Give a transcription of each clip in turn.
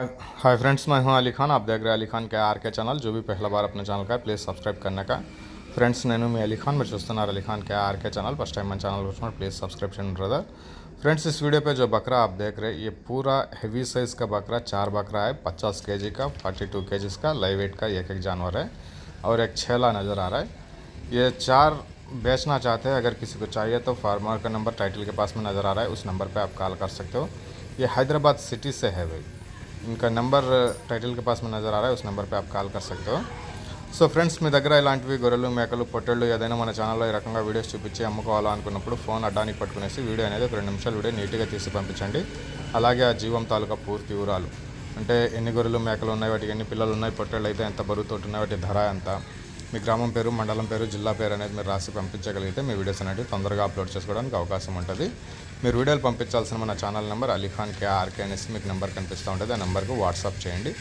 Hi friends मैं हूं अली खान आप देख रहे हैं अली खान के आर के चैनल जो भी पहला बार अपने चैनल का है प्लीज़ सब्सक्राइब करने का ఫ్రెండ్స్ నేను మీ అలీ ఖాన్ మీరు చూస్తున్నారు अली खान के R K channel first time मैं चैनल को प्लीज़ सब्सक्रिप्शन ब्रदर फ्रेंड्स इस वीडियो पे जो बकरा आप देख रहे हैं ये पूरा हेवी साइज़ का बकरा चार बकरा है पचास के का फोर्टी टू के का लाइव वेट का एक एक जानवर है और एक छेला नज़र आ रहा है ये चार बेचना चाहते हैं अगर किसी को चाहिए तो फार्मर का नंबर टाइटल के पास में नज़र आ रहा है उस नंबर पे आप कॉल कर सकते हो ये हैदराबाद सिटी से है भाई इनका नंबर टाइटल के पास में नज़र आ रहा है उस नंबर पे आप కాల్ कर सकते हो సో ఫ్రెండ్స్ మీ దగ్గర ఇలాంటివి గొర్రెలు మేకలు పొట్టేళ్ళు ఏదైనా మన ఛానల్లో ఈ రకంగా వీడియోస్ చూపించి అమ్ముకోవాలా అనుకున్నప్పుడు ఫోన్ అడ్డానికి పట్టుకునేసి వీడియో అనేది ఒక రెండు నిమిషాలు వీడియో నీట్గా తీసి పంపించండి అలాగే ఆ జీవం తాలూకా పూర్తి వివరాలు అంటే ఎన్ని గొర్రెలు మేకలు ఉన్నాయి వాటికి ఎన్ని పిల్లలు ఉన్నాయి పొట్టేళ్ళు అయితే ఎంత బరువుతో ఉన్నాయి వాటి ధర ఎంత మీ గ్రామం పేరు మండలం పేరు జిల్లా పేరు అనేది మీరు రాసి పంపించగలిగితే మీ వీడియోస్ అనేవి తొందరగా అప్లోడ్ చేసుకోవడానికి అవకాశం ఉంటుంది. మీరు వీడియోలు పంపించాల్సిన మన ఛానల్ నెంబర్ అలీఖాన్ కేఆర్కే అనేసి మీకు నెంబర్ కనిపిస్తూ ఉంటుంది. ఆ నెంబర్కి వాట్సాప్ చేయండి.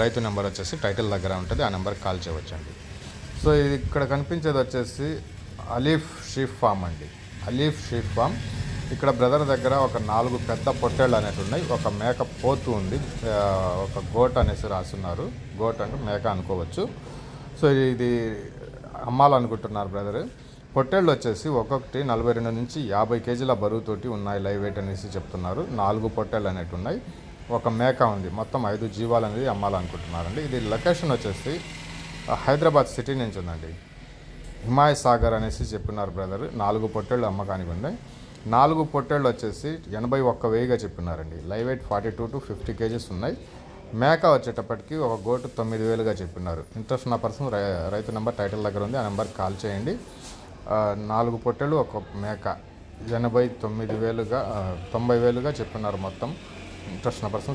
రైతు నెంబర్ వచ్చేసి టైటిల్ దగ్గర ఉంటుంది. ఆ నెంబర్కి కాల్ చేయవచ్చండి. సో ఇది ఇక్కడ కనిపించేది వచ్చేసి అలీఫ్ షీఫ్ ఫామ్ అండి. Alif sheep farm. ఇక్కడ బ్రదర్ దగ్గర ఒక నాలుగు పెద్ద పొట్టేళ్ళు అనేవి ఉన్నాయి. ఒక మేక పోతు ఉంది. ఒక గోట్ అనేసి రాస్తున్నారు గోట్ అంటే మేక అనుకోవచ్చు. సో ఇది అమ్మాలనుకుంటున్నారు బ్రదర్. పొట్టేళ్ళు వచ్చేసి ఒక్కొక్కటి నలభై రెండు నుంచి యాభై కేజీల బరువుతోటి ఉన్నాయి లైవ్ వెయిట్ అనేసి చెప్తున్నారు. నాలుగు పొట్టేళ్ళు అనేవి ఉన్నాయి. ఒక మేక ఉంది. మొత్తం ఐదు జీవాలు అనేది అమ్మాలనుకుంటున్నారండి. ఇది లొకేషన్ వచ్చేసి హైదరాబాద్ సిటీ నుంచి ఉందండి. హిమాయ్ సాగర్ అనేసి చెప్పినారు బ్రదర్. నాలుగు పొట్టేళ్ళు అమ్మకానికి ఉన్నాయి నాలుగు పొట్టేళ్ళు వచ్చేసి ఎనభై ఒక్క వెయ్యిగా చెప్పినారండి. Live weight forty two to fifty kgs ఉన్నాయి. మేక వచ్చేటప్పటికి ఒక గోటు తొమ్మిది వేలుగా చెప్పినారు. ఇంట్రెస్ట్ ఉన్న పర్సన్ రైతు నెంబర్ టైటిల్ దగ్గర ఉంది ఆ నెంబర్ కాల్ చేయండి. నాలుగు పొట్టెలు ఒక మేక. ఎనభై తొమ్మిది వేలుగా తొంభై వేలుగా చెప్పినారు మొత్తం. ఇంట్రెస్ట్ ఉన్న పర్సన్